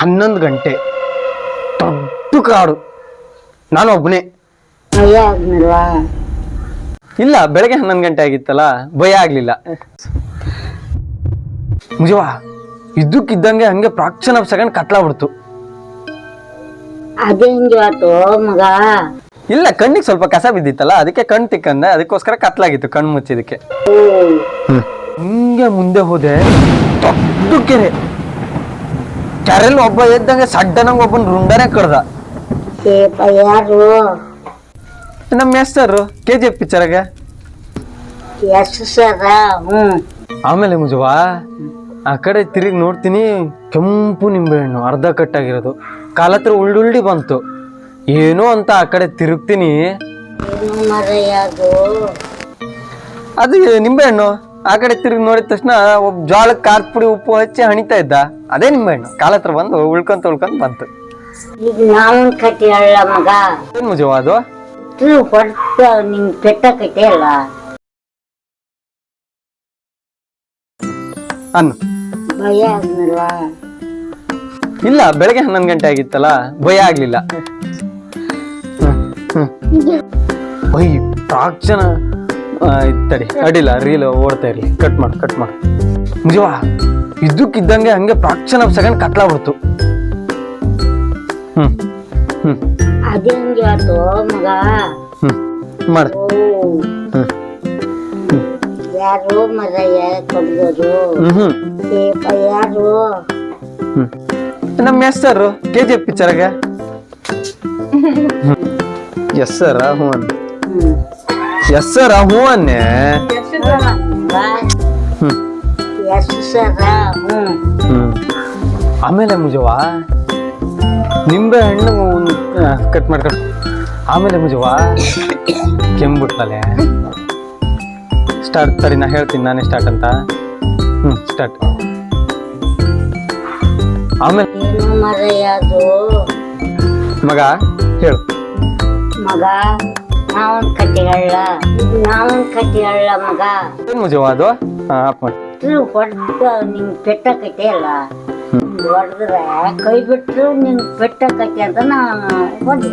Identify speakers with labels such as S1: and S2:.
S1: ಹನ್ನೊಂದು ಗಂಟೆ. ದೊಡ್ಡ ಕಾಡು ನಾನು ಒಬ್ಬನೇ
S2: ಆಗ್ನಲ್ವಾ
S1: ಇಲ್ಲ ಬೆಳಗ್ಗೆ ಹನ್ನೊಂದು ಗಂಟೆ ಆಗಿತ್ತಲ್ಲ ಭಯ ಆಗ್ಲಿಲ್ಲ. ಮುಜವಾ ಇದ್ದಕ್ಕಿದ್ದಂಗೆ ಹಂಗೆ ಪ್ರಾಕ್ಷನ್ ಆಫ್ ಸೆಕೆಂಡ್ ಕತ್ಲಾಗ್ಬಿಡ್ತು
S2: ಅದೇ ಹಿಂಗೆ ಆತು ಮಗ?
S1: ಇಲ್ಲ ಕಣ್ಣಿಗೆ ಸ್ವಲ್ಪ ಕಸ ಬಿದ್ದಿತ್ತಲ್ಲ ಅದಕ್ಕೆ ಕಣ್ ತಿಕ್ಕಂದೆ ಅದಕ್ಕೋಸ್ಕರ ಕತ್ಲಾಗಿತ್ತು ಕಣ್ಣು ಮುಚ್ಚಿದಕ್ಕೆ
S2: ಹಂಗೆ
S1: ಹಿಂಗೆ ಮುಂದೆ ಹೋದೆ ದೊಡ್ಡ ಕೆರೆ ಕೆರೆಯಲ್ಲಿ ಒಬ್ಬ ಎದ್ದಂಗೆ ಸಡ್ಡನಂಗ ಒಬ್ಬನ ರುಂಡನೆ ಕಡ್ದ.
S2: ಏಪ ಯಾರು
S1: ನಮ್ಮ ಹೆಸರು ಕೆ ಜಿ ಎಫ್ ಪಿಕ್ಚರ್ಗೆ
S2: ಎಷ್ಟು ಸರ ಹ್ಞೂ
S1: ಆಮೇಲೆ ಮುಜವಾ ಆ ಕಡೆ ತಿರುಗಿ ನೋಡ್ತೀನಿ ಕೆಂಪು ನಿಂಬೆಹಣ್ಣು ಅರ್ಧ ಕಟ್ಟಾಗಿರೋದು ಕಾಲತ್ರ ಉಳ್ಳುಳ್ಳಿ ಬಂತು. ಏನೋ ಅಂತ ಆ ಕಡೆ ತಿರುಗ್ತೀನಿ.
S2: ಏನು
S1: ಅದು ನಿಂಬೆಹಣ್ಣು ಆ ಕಡೆ ತಿರುಗಿ ನೋಡಿದ ತಕ್ಷಣ ಒಬ್ಬ ಜೋಳಕ್ಕೆ ಖಾರದ ಪುಡಿ ಉಪ್ಪು ಹಚ್ಚಿ ಹಣಿತಾ ಇದ್ದ. ಅದೇ ನಿಂಬೆಹಣ್ಣು ಕಾಲ ಹತ್ರ ಬಂದು ಉಳ್ಕೊಂತ ಉಳ್ಕೊಂತ ಬಂತು.
S2: ಈಗ ನಾನು ಕಟ್ಟಿ ಅಲ್ಲ ಮಗ.
S1: ಏನ್ ಮುಜವ ಅದು?
S2: ಇದು ಹೊಡ್ತ ನಿಂಗೆ ಕಟ್ಟಿ ಅಲ್ಲ.
S1: ಅನ್ನು.
S2: ಭಯ ಆಗ್ನಲ್ವಾ
S1: ಇಲ್ಲ ಬೆಳಗ್ಗೆ ಹನ್ನೊಂದು ಗಂಟೆ ಆಗಿತ್ತಲ್ಲ ಭಯ ಆಗ್ಲಿಲ್ಲ. ಒಯ್ ಪ್ರಾಕ್ಷಣ ತಡಿ ಅಡಿಲ್ಲ ರೀಲ್ ಓಡ್ತಾ ಇರಲಿ. ಕಟ್ ಮಾಡು ಕಟ್ ಮಾಡು. ನಿಜವಾ? ಇದ್ದಕ್ಕಿದ್ದಂಗೆ ಹಂಗೆ ಪ್ರಾಕ್ಷನ್ ಆಫ್ ಸೆಕೆಂಡ್ ಕತ್ಲಾಗ್ಬಿಡ್ತು ಹ್ಮ್ ಹ್ಮ್.
S2: ಅದೇ ಹಿಂಗೆ ಆತು ಮಗ.
S1: ಹ್ಮ್ ಮಾಡು. ಹ್ಮ್
S2: ಯಾರು ಕೊಡ್ಬೋದು?
S1: ಹ್ಮ್
S2: ಯಾರು?
S1: ಹ್ಮ್. ನಮ್ಮ ಹೆಸರು ಕೆ ಜಿ ಎಫ್ ಪಿಕ್ಚರ್ಗೆ ಎಸ್ ಸರ್ ಹ್ಞೂ ಅನ್ನ ಹೂವನ್ನೆ? ಹ್ಮ್. ಆಮೇಲೆ ಮುಜವ ನಿಂಬೆ ಹಣ್ಣು ಕಟ್ ಮಾಡ್ಕೊಂಡು ಆಮೇಲೆ ಮುಜವಾ ಕೆಂಬಿಟ್ಲಲೆ ಸ್ಟಾರ್ಟ್ ಸರಿ ನಾ ಹೇಳ್ತೀನಿ ನಾನೇ ಸ್ಟಾರ್ಟ್ ಅಂತ. ಹ್ಮ್ ಸ್ಟಾರ್ಟ್ ಆಮೇಲೆ ಮಗ ಹೇಳು.
S2: ಮಗ ನಾವನ್ ಕಟ್ಟಿಗಳ ನಾವನ್ ಕಟ್ಟಿಗಳ ಮಗ.
S1: ಏನ್ ಮುಜವಾ ಅದು? ಹಾ ಆಫ್ ಮಾಡಿ
S2: ಇದು ಹೊಡ್ದ ನಿಂಗ್ ಪೆಟ್ಟ ಕಟ್ಟಿ ಅಲ್ಲ? ಹೊಡೆದ್ರೆ ಕೈ ಬಿಟ್ರು ನಿಂಗ್ ಪೆಟ್ಟ ಕಟ್ಟಿ ಅಂತ ನಾ ಹೊಡಿ